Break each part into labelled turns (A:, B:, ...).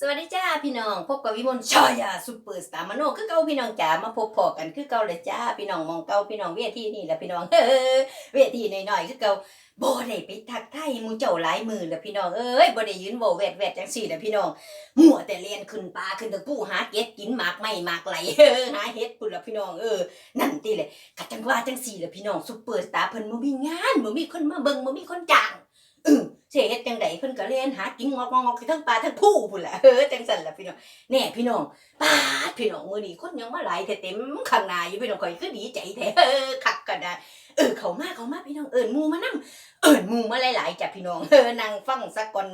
A: สวัสดีจ้าพี่น้องพบกับวิมลชายาซุปเปอร์สตาร์มโนคือเก่าพี่น้องจ๋ามาพบพอกันคือเก่าเลยจ้าพี่น้องมองเก่าพี่น้องเวทีนี่แหละพี่น้องเฮ้อเวทีหน้อยๆคือเก่าบ่ได้ไปทักทายมูเจ้าหลายมือแล้วพี่น้องเอ้ยบ่ได้ยืนโวแวดแวดจังซี่แหละพี่น้องมัวแต่เรียนขึ้นปลาขึ้นตะปูหาเก็ดกินหมากไม่หมากไหลเฮ้อหาเฮ็ดพุ่นละพี่น้องเออนั่นติแหละกะจังว่าจังซี่แหละพี่น้องซุปเปอร์สตาร์เพิ่นบ่มีงานบ่มีคนมาเบิ่งบ่มีคนจ้างอือ เสียเฮ็ดจังไดเพิ่นก็เล่นหากินงอกงอกๆทั้งปลาทั้งผู้พุ่นล่ะเออจังซั่นล่ะพี่น้องแน่พี่น้องปาพี่น้องมื้อนี้คนยังมาหลายแท้เต็มข้างหน้าอยู่พี่น้องข่อยคือดีใจแท้เออคักก็ได้ เออเขามาเขามาพี่น้องเอิ้นมูมานํเอิ้นมูมาหลายๆจ้ะพี่น้องเออนั่งฟังสักก่อน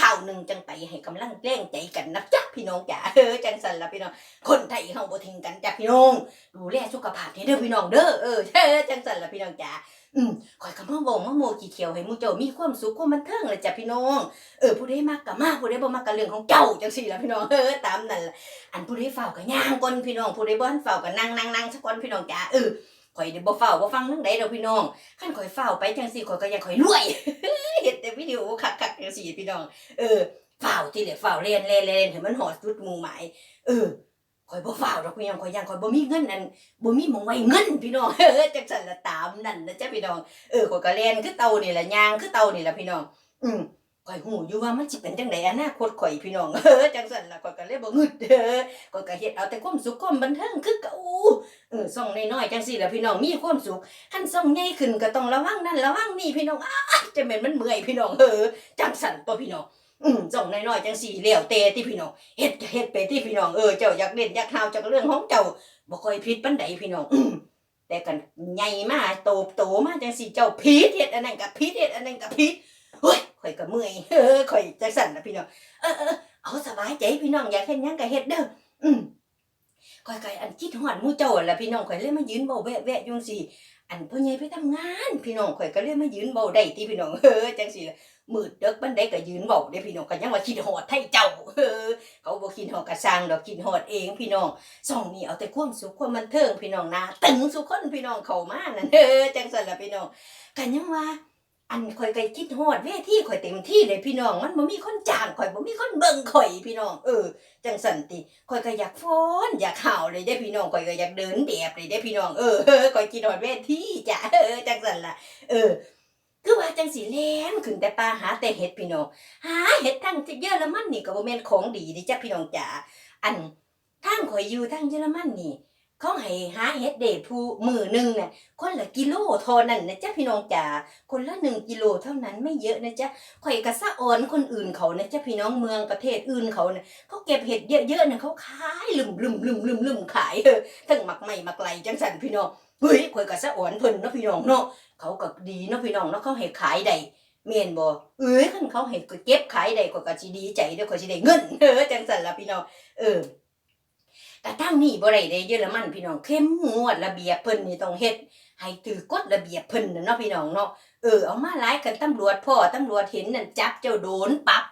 A: ข้าวหนึ่งจังไปให้กำลังแรงใจกันนะจ๊ะพี่น้องจ้ะเออจังซั่นละพี่น้องคนไทยเฮาบ่ทิ้งกันจ้ะพี่น้องดูแลสุขภาพเด้อพี่น้องเด้อเออเออจังซั่นละพี่น้องจ้ะอืมข่อยก็มาบอกมาโมกี่เขียวให้มู่เจ้ามีความสุขความบันเทิงเลยจ้ะพี่น้องเออผู้ใดมากก็มากผู้ใดบ่มากก็เรื่องของเจ้าจังซี่ละพี่น้องเออตามนั่นละอันผู้ใดเฝ้าก็ย่างก่อนพี่น้องผู้ใดบ่ทันเฝ้าก็นั่งนั่งนั่งสักก่อนพี่น้องจ้าเออ ข่อยได้บ่เฝ้าบ่ฟังเรื่องใดดอกพี่น้องคันข่อยเฝ้าไปจังซี่ข่อยก็ยากข่อยรวยเฮ็ดแต่วิดีโอคักๆจังซี่พี่น้อง เออเฝ้าที่เหลือเฝ้าเล่นเล่นเล่นให้มันหอดสุดหมู่หมายเออข่อยบ่เฝ้าดอกพี่น้องข่อยย่างข่อยบ่มีเงินอันบ่มีหมองไว้เงินพี่น้องเออจังซั่นละตามนั่นนะจ้ะพี่น้องเออข่อยก็เล่นคือเต่านี่แหละย่างคือเต่านี่แหละพี่น้อง อืมข่อยหูอยู่ว่ามันสิเป็นจังไดอนาคตข่อยพี่น้องเออจังซั่นล่ะข่อยก็เลยบ่งึดเด้อข่อยก็เฮ็ดเอาแต่ความสุขความบันเทิงคือเก่า ออส่องน้อยๆจังซี่แล่ะพี่น้องมีความสุขคันส่องใหญ่ขึ้นก็ต้องระวังนั่นระวังนี่พี่น้องอ้าจะแม่นมันเมื่อยพี่น้องเออจังซั่นตัวพี่น้องอืมส่องน้อยๆจังซี่แล้วแต่ที่พี่น้องเฮ็ดก็เฮ็ดไปที่พี่น้องเออเจ้าอยากเล่นอยากหาวจักเรื่องของเจ้าบ่ค่อยผิดปานใดพี่น้องแต่กันใหญ่มาโตโตมาจังสิเจ้าพีดเฮ็ดอันนั้นกับพีดเฮ็ดอันนั้นกับพีดเฮ้ยข่อยก็เมื่อยเออข่อยจังสั่นนะพี่น้องเออเออเอาสบายใจพี่น้องอยากเฮ็ดหยังก็เฮ็ดเด้ออืม ข่อยก็อันคิดฮอดหมู่เจ้าล่ะพี่น้องข่อยเลยมายืนเว้าแวะๆอยู่จังซี่อันพ่อใหญ่ไปทำงาน พี่น้องข่อยก็เลยมายืนเว้าได้ติพี่น้องเออจังซี่ล่ะมืดดึกปานใดก็ยืนเว้าเด้พี่น้องก็ยังว่าคิดฮอดไทเจ้าเออเขาบ่คิดฮอดก็สร้างดอกคิดฮอดเองพี่น้องสองนี่เอาแต่ความสุขความบันเทิงพี่น้องนะตึงสุขคนพี่น้องเข้ามานั่นเออจังซั่นล่ะพี่น้องกันยังว่า อันข่อยก็คิดฮอดเวทีข่อยเต็มที่เลยพี่น้อง มันบ่มีคนจ้างข่อยบ่มีคนเบิ่งข่อยพี่น้อง เออ จังซั่นติข่อยก็อยากฟ้อนอยากห่าวเลยเด้พี่น้องข่อยก็อยากเดินแบบเลยเด้พี่น้องเออเออข่อยคิดฮอดเวทีจ้ะเออจังซั่นล่ะ เออ คือว่าจังสิแล่นขึ้นแต่ป่าหาแต่เห็ดพี่น้องหาเห็ดทั้งเยอรมันนี่ก็บ่แม่นของดีเด้จ้ะพี่น้องจ๋าอันทางข่อยอยู่ทางเยอรมันนี่ เขาให้หาเฮ็ดเดทผู้มือหนึ่งน่ะคนละกิโลเท่านั้นนะจ๊ะพี่น้องจ๋าคนละหนึ่งกิโลเท่านั้นไม่เยอะนะจ๊ะข่อยกะสะออนคนอื่นเขานะจ๊ะพี่น้องเมืองประเทศอื่นเขาน่ะเขาเก็บเห็ดเยอะๆน่ะเขาขายลืมลืมลืมลืมลืมขายเออทั้งหมักใหม่หมักไหลจังสันพี่น้องเฮ้ยข่อยกะสะออนเพิ่นเนาะพี่น้องเนาะเขาก็ดีเนาะพี่น้องเนาะเขาให้ขายได้เมียนบ่เอ้ยคันเขาให้เก็บขายได้ข่อยก็สิดีใจเด้อข่อยสิได้เงินเออจังสันล่ะพี่น้องเออ แต่ทางนี้บ่ได้เด้เยอรมันพี่น้องเข้มงวดระเบียบเพิ่นนี่ต้องเฮ็ดให้ถือกฎระเบียบเพิ่นน่ะเนาะพี่น้องเนาะเออเอามาหลายกันตำรวจพ่อตำรวจเห็นนั่นจับเจ้าโดนปรับ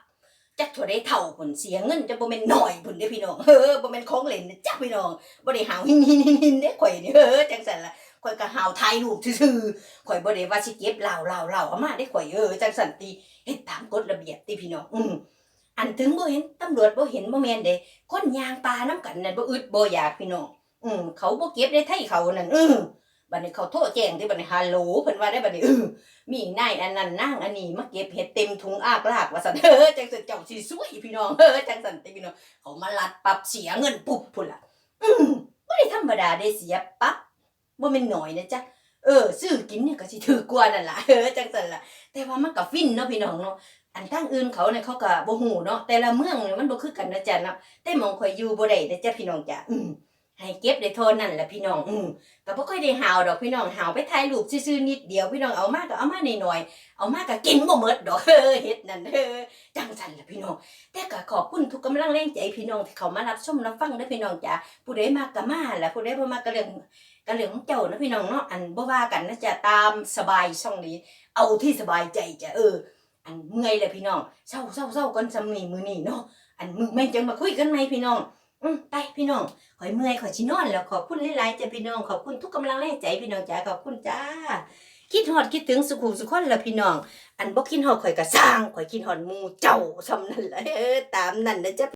A: จักเท่าได้เท่าพุ่นเสียเงินจะบ่แม่นน้อยพุ่นเด้พี่น้องเออบ่แม่นของเล่นนะจักพี่น้องบ่ได้หาวหินหินหินินเด้ข่อยนี่เออจังซั่นล่ะข่อยก็หาวถ่ายรูปซื่อๆข่อยบ่ได้ว่าสิเก็บเหล้าเหล้าเหล้าเอามาได้ข่อยเออจังซั่นติเฮ็ดตามกฎระเบียบติพี่น้องอืม อันถึงบ่เห็นตำรวจบ่เห็นบ่แม่นเด้คนยางปลาน้ำกันนั่นบ่อึดบ่อยากพี่น้องอืมเขาบ่เก็บได้ไทยเขานั่นเออบัดนี้เขาโทรแจ้งที่บัดนี้ฮัลโหลเพิ่นว่าได้บัดนี้เออมีนายอันนั้นนางอันนี้มาเก็บเห็ดเต็มถุงอากลากว่าซั่นเออจังซั่นเจ้าสิสวยพี่น้องเออจังซั่นติพี่น้องเขามาลัดปรับเสียเงินปุ๊บพุ่นล่ะอืมบ่ได้ธรรมดาได้เสียปั๊บบ่แม่นน้อยนะจ๊ะเออซื้อกินเนี่ยก็สิถือกว่านั่นล่ะเออจังซั่นล่ะแต่ว่ามันก็ฟินเนาะพี่น้องเนาะ อันทางอื่นเขาเนี่ยเขาก็บ่ฮู้เนาะแต่ละเมืองเนี่ยมันบ่คือกันนะจ๊ะเนาะแต่มองข่อยอยู่บ่ได้เด้อจ้ะพี่น้องจ้ะอืมให้เก็บได้เท่านั้นแหละพี่น้องอืมก็บ่ค่อยได้หาวดอกพี่น้องหาวไปถ่ายรูปซื่อๆนิดเดียวพี่น้องเอามาก็เอามาหน่อยๆเอามาก็กินบ่หมดดอกเฮ็ดนั่นเออจังซั่นล่ะพี่น้อง แต่ก็ขอบคุณทุกกำลังแรงใจพี่น้องที่เขามารับชมรับฟังเด้อพี่น้องจ้ะผู้ใดมากก็มาล่ะผู้ใดบ่มากก็เรื่องก็เรื่องของเจ้านะพี่น้องเนาะอันบ่ว่ากันนะจ้ะตามสบายช่องนี้ เอาที่สบายใจจ้ะเออ อันเมื่อยเลยพี่น้องเศร้าเศร้าเศร้ากันสำนี้มื้อนี้เนาะอันมือแม่งจังมาคุยกันไหมพี่น้องอืมไปพี่น้องขอยเมื่อยขอยชินอนแล้วขอบคุณหลายๆจ้ะพี่น้องขอบคุณทุกกำลังแรงใจพี่น้องจ้าขอบคุณจ้า คิดฮอดคิดถึงสุขุมสุขคนแล้วพี่น้อง อันบ่คิดฮอดข่อยก็สร้างข่อยคิดฮอดหมู่เจ้าสำนั่นแหละเออตามนั่นนะจ้ะ